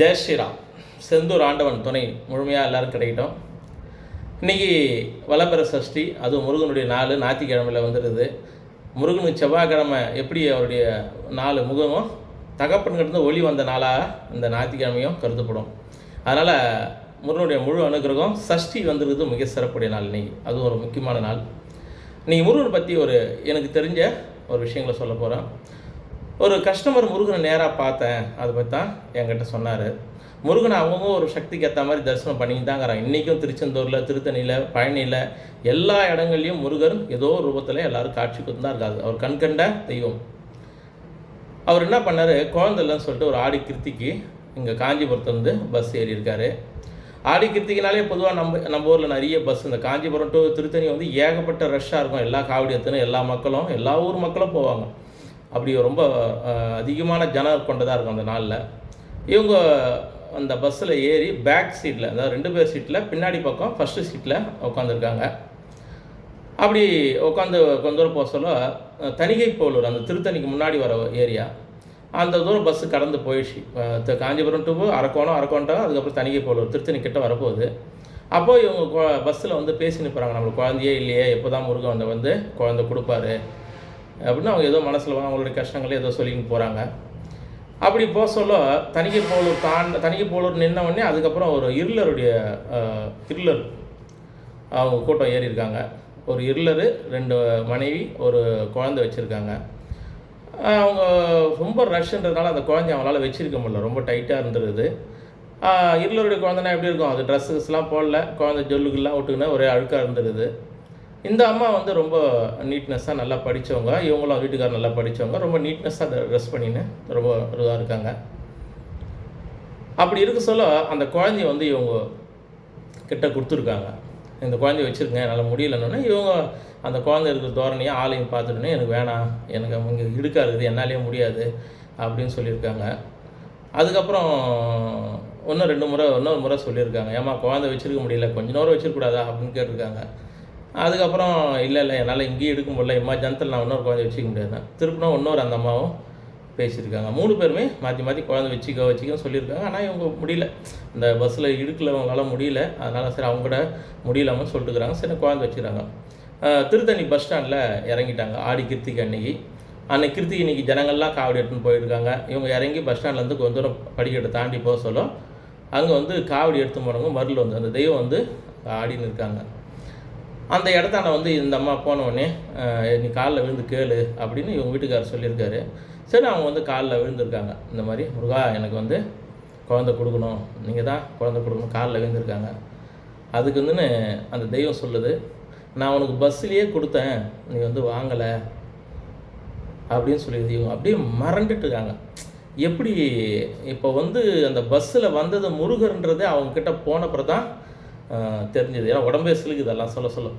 ஜெய் ஸ்ரீராம். செந்தூர் ஆண்டவன் துணை முழுமையாக எல்லாரும் கிடைக்கட்டும். இன்றைக்கி வளப்பெற சஷ்டி அதுவும் முருகனுடைய நாள் ஞாயிற்றுக்கிழமையில் வந்துடுது. முருகனுக்கு செவ்வாய்க்கிழமை எப்படி அவருடைய நாலு முகமும் தகப்பன்கிட்ட ஒளி வந்த நாளாக இந்த ஞாயிற்றுக்கிழமையும் கருதப்படும். அதனால் முருகனுடைய முழு அனுகிரகம் சஷ்டி வந்துடுது மிக சிறப்புடைய நாள் இன்றைக்கி அது ஒரு முக்கியமான நாள். இன்றைக்கி முருகனை பற்றி ஒரு எனக்கு தெரிஞ்ச ஒரு விஷயங்களை சொல்ல போகிறேன் ஒரு கஸ்டமர் முருகனை நேராக பார்த்தேன். அதை பற்றி தான் என்கிட்ட சொன்னார். முருகன் அவங்க ஒரு சக்திக்கு ஏற்ற மாதிரி தரிசனம் பண்ணிட்டு தாங்கிறாங்க இன்றைக்கும் திருச்செந்தூரில் திருத்தணியில் பழனியில் எல்லா இடங்கள்லையும் முருகன் ஏதோ ஒரு ரூபத்தில் எல்லாரும் காட்சி கொடுத்து தான் இருக்காது அவர் கண்கண்ட தெய்வம். அவர் என்ன பண்ணார்? குழந்தைலன்னு சொல்லிட்டு ஒரு ஆடி கிருத்திக்கு இங்கே காஞ்சிபுரத்துலேருந்து பஸ் ஏறியிருக்காரு ஆடி கிருத்திகினாலே பொதுவாக நம்ம நம்ம ஊரில் நிறைய பஸ் இந்த காஞ்சிபுரம் டு திருத்தணி வந்து ஏகப்பட்ட ரஷ்ஷாக இருக்கும். எல்லா காவடி எடுத்துன்னு எல்லா மக்களும் எல்லா ஊர் மக்களும் போவாங்க. அப்படி ரொம்ப அதிகமான ஜனம் கொண்டதாக இருக்கும் அந்த நாளில். இவங்க அந்த பஸ்ஸில் ஏறி பேக் சீட்டில் அதாவது ரெண்டு பேர் சீட்டில் பின்னாடி பக்கம் ஃபஸ்ட்டு சீட்டில் உட்காந்துருக்காங்க அப்படி உட்காந்து கொஞ்ச தூரம் போக சொல்ல தணிகை போலூர் அந்த திருத்தணிக்கு முன்னாடி வர ஏரியா அந்த தூரம் பஸ்ஸு கடந்து போயிடுச்சு. காஞ்சிபுரம் டு அரக்கோணம் அரக்கோண்டம் அதுக்கப்புறம் தணிகை போலூர் திருத்தணி கிட்ட வரப்போகுது. அப்போது இவங்க பஸ்ஸில் வந்து பேசி நிற்கிறாங்க நம்மளுக்கு குழந்தையே இல்லையே எப்போ தான் முருகன் வந்து வந்து குழந்தை கொடுப்பாரு அப்படின்னு அவங்க ஏதோ மனசில் அவங்களுடைய கஷ்டங்களை ஏதோ சொல்லிங்க போகிறாங்க அப்படி போக சொல்ல தணிகை போலூர் தான் தணிகை போலூர் நின்ன உடனே அதுக்கப்புறம் ஒரு இருளருடைய இருளர் அவங்க கூட்டம் ஏறி இருக்காங்க. ஒரு இருளர் ரெண்டு மனைவி ஒரு குழந்தை வச்சுருக்காங்க. அவங்க ரொம்ப ரஷ்ன்றதுனால அந்த குழந்தை அவங்களால வச்சிருக்க முடியல. ரொம்ப டைட்டாக இருந்துருது. இருளருடைய குழந்தைனா எப்படி இருக்கும்? அது ட்ரெஸ்ஸஸ்லாம் போடல. குழந்தை ஜொல்லுக்கெல்லாம் விட்டுக்கினா ஒரே அழுக்காக இருந்துருது. இந்த அம்மா வந்து ரொம்ப நீட்னஸ்ஸாக நல்லா படித்தவங்க இவங்களும் வீட்டுக்காரர் நல்லா படித்தவங்க ரொம்ப நீட்னஸ்ஸாக ட்ரெஸ் பண்ணின்னு ரொம்ப இதாக இருக்காங்க. அப்படி இருக்க சொல்ல அந்த குழந்தைய வந்து இவங்க கிட்ட கொடுத்துருக்காங்க. இந்த குழந்தைய வச்சுருக்கேன் என்னால் முடியலன்னொன்னே இவங்க அந்த குழந்தை இருக்கிற தோரணையை ஆளையும் பார்த்துட்டோன்னே எனக்கு வேணாம். எனக்கு இங்கே இடுக்காக இருக்குது. என்னாலே முடியாது. அப்படின்னு சொல்லியிருக்காங்க. அதுக்கப்புறம் இன்னும் ரெண்டு முறை இன்னொரு முறை சொல்லியிருக்காங்க. ஏம்மா குழந்தை வச்சிருக்க முடியல. கொஞ்ச நேரம் வச்சுருக்கூடாதா அப்படின்னு கேட்டிருக்காங்க. அதுக்கப்புறம் இல்லை இல்லை என்னால் இங்கேயும் எடுக்க முடியல. இம்மா ஜனத்தில் நான் இன்னொரு குழந்தை வச்சுக்க முடியாது திருப்பினா இன்னொரு அந்த அம்மாவும் பேசியிருக்காங்க. மூணு பேருமே மாற்றி மாற்றி குழந்தை வச்சுக்க வச்சுக்கன்னு சொல்லியிருக்காங்க. ஆனால் இவங்க முடியல. இந்த பஸ்ஸில் இடுக்கலவங்களால முடியல. அதனால் சரி அவங்க கூட முடியலாமல் சொல்லிட்டுக்கிறாங்க சரி குழந்தை வச்சுக்கிறாங்க. திருத்தணி பஸ் ஸ்டாண்டில் இறங்கிட்டாங்க. ஆடி கிருத்திகை அன்னைக்கு. அன்னைக்கு கிருத்திகை இன்னைக்கு ஜனங்கள்லாம் காவடி எடுத்துன்னு போயிருக்காங்க. இவங்க இறங்கி பஸ் ஸ்டாண்ட்லேருந்து கொஞ்சம் தூரம் படிக்கட்டை தாண்டி போக சொல்ல அங்கே வந்து காவடி எடுத்து போனவங்க மருள் வந்து அந்த தெய்வம் வந்து ஆடின்னு இருக்காங்க. அந்த இடத்தாண்ட வந்து இந்த அம்மா போனவுடனே நீ காலில் விழுந்து கேளு அப்படின்னு இவங்க வீட்டுக்காரர் சொல்லியிருக்காரு. சரி அவங்க வந்து காலில் விழுந்திருக்காங்க. இந்த மாதிரி முருகா எனக்கு வந்து குழந்தை கொடுக்கணும். நீங்கள் தான் குழந்தை கொடுக்கணும். காலில் விழுந்திருக்காங்க. அதுக்கு வந்துன்னு அந்த தெய்வம் சொல்லுது நான் உனக்கு பஸ்ஸுலேயே கொடுத்தேன். நீ வந்து வாங்கலை. அப்படின்னு சொல்லி இவங்க. அப்படியே மறந்துட்டு இருக்காங்க. எப்படி இப்போ வந்து அந்த பஸ்ஸில் வந்தது முருகர்ன்றது அவங்கக்கிட்ட போனப்புறம் தான் தெரிஞ்சது. ஏன்னா உடம்பே சிலுக்குது அதெல்லாம் சொல்ல சொல்ல.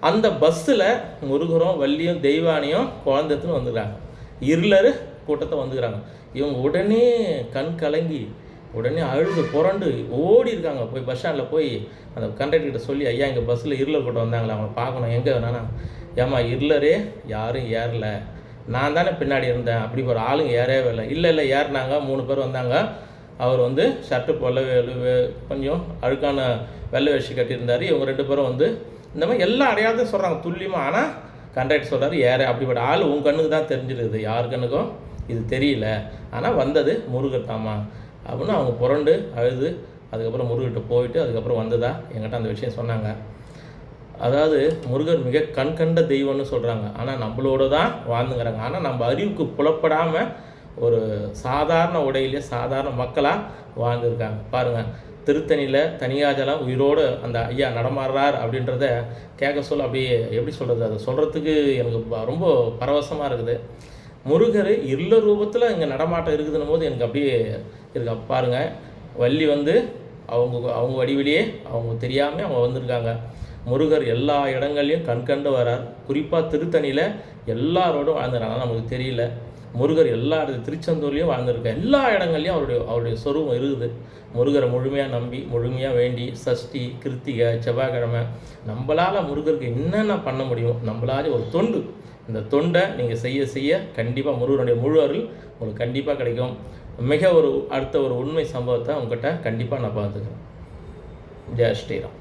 அந்த பஸ்ஸில் முருகரும் வள்ளியும் தெய்வானியும் குழந்தைத்துன்னு வந்துக்கிறாங்க இருளர் கூட்டத்தை வந்துக்கிறாங்க இவங்க உடனே கண் கலங்கி உடனே அழுது புரண்டு ஓடி இருக்காங்க. போய் பஸ் ஸ்டாண்டில் போய் அந்த கண்டக்டர்கிட்ட சொல்லி ஐயா இங்கே பஸ்ஸில் இருளர் கூட்டம் வந்தாங்களே அவங்கள பார்க்கணும். எங்கே? வேணானா ஏம்மா இருளரே யாரும் ஏறல. நான் தானே பின்னாடி இருந்தேன். அப்படி ஒரு ஆளுங்க ஏறவே இல்லை. இல்லை இல்லை ஏறினாங்க. மூணு பேர் வந்தாங்க. அவர் வந்து ஷர்ட்டு போல கொஞ்சம் அழுக்கான வெள்ளை வேஷி கட்டியிருந்தார். இவங்க ரெண்டு பேரும் வந்து இந்த மாதிரி எல்லா அடையாளத்தையும் சொல்கிறாங்க துல்லியமாக ஆனால் கண்டக்டர் சொல்கிறார் ஏற அப்படிப்பட்ட ஆள் உன் கண்ணுக்கு தான் தெரிஞ்சிருக்குது. யார் கண்ணுக்கும் இது தெரியல. ஆனால் வந்தது முருகர் தாமா அப்படின்னு அவங்க புரண்டு அழுது அதுக்கப்புறம் முருகர்கிட்ட போயிட்டு அதுக்கப்புறம் வந்ததா? என்கிட்ட அந்த விஷயம் சொன்னாங்க. அதாவது முருகர் மிக கண் கண்ட தெய்வம்னு சொல்கிறாங்க ஆனால் நம்மளோட தான் வாழ்ந்துங்கிறாங்க. ஆனால் நம்ம அறிவுக்கு புலப்படாமல் ஒரு சாதாரண உடையிலே சாதாரண மக்களாக வாழ்ந்துருக்காங்க. பாருங்கள் திருத்தணியில் தனியாஜலம் உயிரோடு அந்த ஐயா நடமாடுறார் அப்படின்றத கேட்க சொல்ல அப்படியே எப்படி சொல்கிறது அதை சொல்கிறதுக்கு எனக்கு ப- ரொம்ப பரவசமாக இருக்குது. முருகர் இல்ல ரூபத்தில் இங்கே நடமாட்டம் இருக்குதுன்னும் போது எனக்கு அப்படியே இருக்கு. பாருங்கள் வள்ளி வந்து அவங்க அவங்க வடிவிலேயே அவங்க தெரியாமல் அவங்க வந்திருக்காங்க. முருகர் எல்லா இடங்கள்லையும் கண்கண்டு வரார். குறிப்பாக திருத்தணியில் எல்லாரோடும் வாழ்ந்துறாங்க ஆனால் நமக்கு தெரியல. முருகர் எல்லா இடத்து திருச்செந்தூர்லேயும் வாழ்ந்திருக்கார். எல்லா இடங்கள்லையும் அவருடைய அவருடைய சொரூபம் இருக்குது. முருகரை முழுமையாக நம்பி முழுமையாக வேண்டி சஷ்டி கிருத்திகை செவ்வாய்க்கிழமை நம்மளால் முருகருக்கு என்னென்ன பண்ண முடியும் நம்மளால ஒரு தொண்டு. இந்த தொண்டை நீங்கள் செய்ய செய்ய கண்டிப்பாக முருகனுடைய முழு அருள் உங்களுக்கு கண்டிப்பாக கிடைக்கும். மிக ஒரு அடுத்த ஒரு உண்மை சம்பவத்தை உங்ககிட்ட கண்டிப்பாக நான் பார்த்துக்கிறேன் ஜெய் ஸ்ரீராம்.